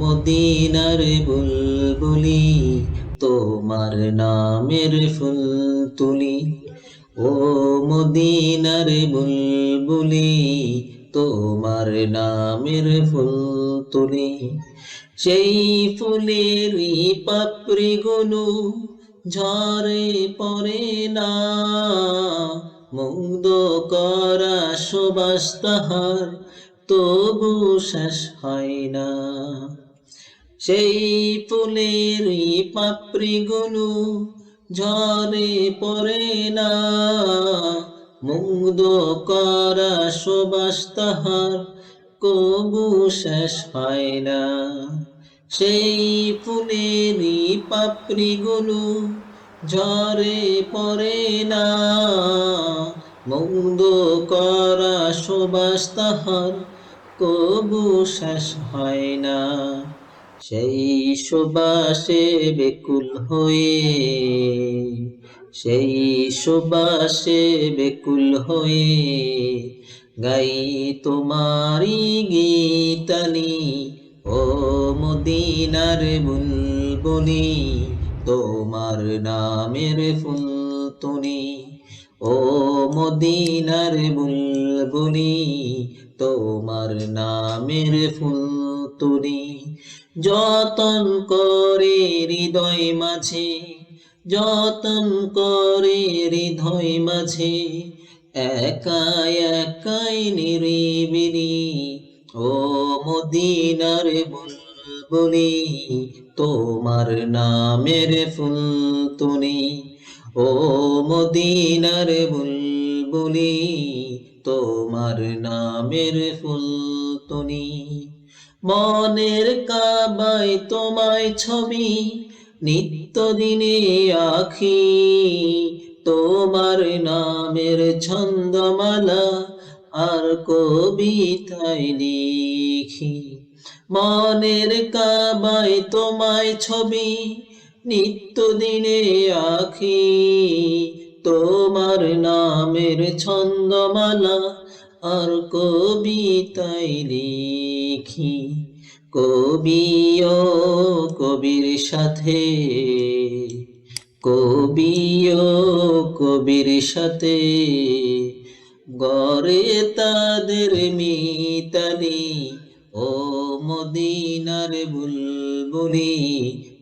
মদিনার বুলবুলি, তোমার নামের ফুল তুলি। ও মদিনার বুলবুলি, তোমার নামের ফুল তুলি। সেই ফুলের পাপড়ি গুলো ঝরে পড়ে না, মুগ্ধ করা সুবাস তাহার তবু শেষ হয় না। সেই ফুলেরই পাপড়ি গুলো ঝরে পড়ে না। মুগ্ধ করা সুবাস তাহার কবু শেষ হয় না। সেই ফুলেরই পাপড়ি গুলো ঝরে পড়ে না। মুগ্ধ করা সুবাস তাহার কবু শেষ হয় না। সেই সুবাসে বেকুল হয়ে, সেই সুবাসে বেকুল হয়ে গাই তোমারি গীতানি ও মদিনার বুলবুলি, তোমার নামের ফুল তুনি ও মদিনার বুলবুলি, তোমার নামের ফুল তুলি যতন করে হৃদয় মাঝে, যতন করে হৃদয় মাঝে একা একাই নিরিবিলি, ও মদিনার বুলবুলি, তোমার নামের ফুল তুলি, ও মদিনার বুলবুলি, তোমার নামের ফুল তুলি। মনের কাবাই তোমায় ছবি, নিত্যদিনে আখি, তোমার নামের ছন্দমালা আর কবিতায় লিখি। মনের কাবাই তোমায় ছবি, নিত্যদিনে আখি, তোমার নামের ছন্দমালা আর কবিতাই লিখি। কবিও কবির সাথে, কবিও কবির সাথে। গড়ে তাদের মিতালি, ও মদিনার বুলবুলি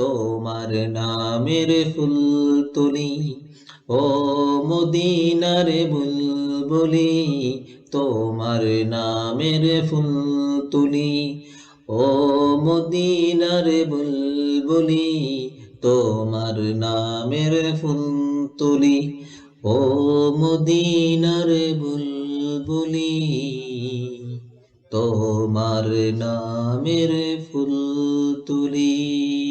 তোমার নামের ফুল তুলি ও মদিনার বুলবুলি, তোমার নামের ফুল তুলি ও মদিনার বুলবুলি, তোমার নামের ফুল তুলি ও মদিনার বুলবুলি, তোমার নামের ফুল তুলি